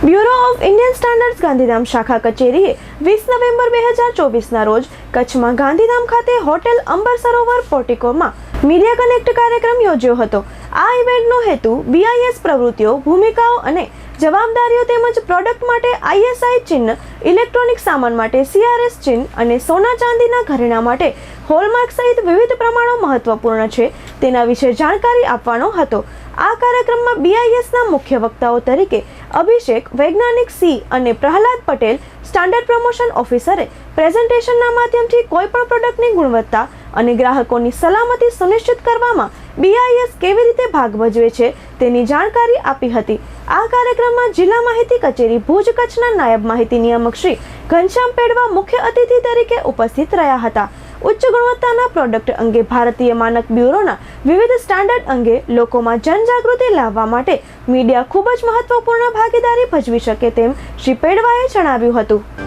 Bureau of Indian standards Gandhidham શાખા કચેરીએ વીસ નવેમ્બર બે હજાર ચોવીસના રોજ કચ્છમાં ગાંધીધામ ખાતે હોટેલ અંબર સરોવર પોર્ટિકોમાં મીડિયા કનેક્ટ કાર્યક્રમ યોજ્યો હતો. આ ઇવેન્ટનો હેતુ બીઆઈએસ પ્રવૃત્તિઓ, ભૂમિકાઓ અને જવાબદારીઓ તેમજ પ્રોડક્ટ માટે આઈએસઆઈ ચિહ્ન ઇલેક્ટ્રોનિક સામાન માટે સીઆરએસ ચિહ્ન અને સોના ચાંદીના ઘરેણા માટે હોલમાર્ક સહિત વિવિધ પ્રમાણો મહત્વપૂર્ણ છે. તેના વિશે જાણકારી આપવાનો હતો. આ કાર્યક્રમમાં બીઆઈએસના મુખ્ય વક્તાઓ તરીકે અભિષેક, વૈજ્ઞાનિક સી અને પ્રહલાદ પટેલ સ્ટાન્ડર્ડ પ્રમોશન ઓફિસરે પ્રેઝન્ટેશનના માધ્યમથી કોઈપણ પ્રોડક્ટની ગુણવત્તા અને ગ્રાહકોની સલામતી સુનિશ્ચિત કરવામાં બીઆઈએસ કેવી રીતે ભાગ ભજવે છે તેની જાણકારી આપી હતી. આ કાર્યક્રમમાં જિલ્લા માહિતી કચેરી ભુજ કચ્છના નાયબ માહિતી નિયામક શ્રી ઘનશ્યામ પેડવા મુખ્ય અતિથિ તરીકે ઉપસ્થિત રહ્યા હતા. ઉચ્ચ ગુણવત્તાના પ્રોડક્ટ અંગે ભારતીય માનક બ્યુરોના વિવિધ સ્ટાન્ડર્ડ અંગે લોકોમાં જનજાગૃતિ લાવવા માટે મીડિયા ખૂબ જ મહત્વપૂર્ણ ભાગીદારી ભજવી શકે તેમ શ્રી પેડવાએ જણાવ્યું હતું.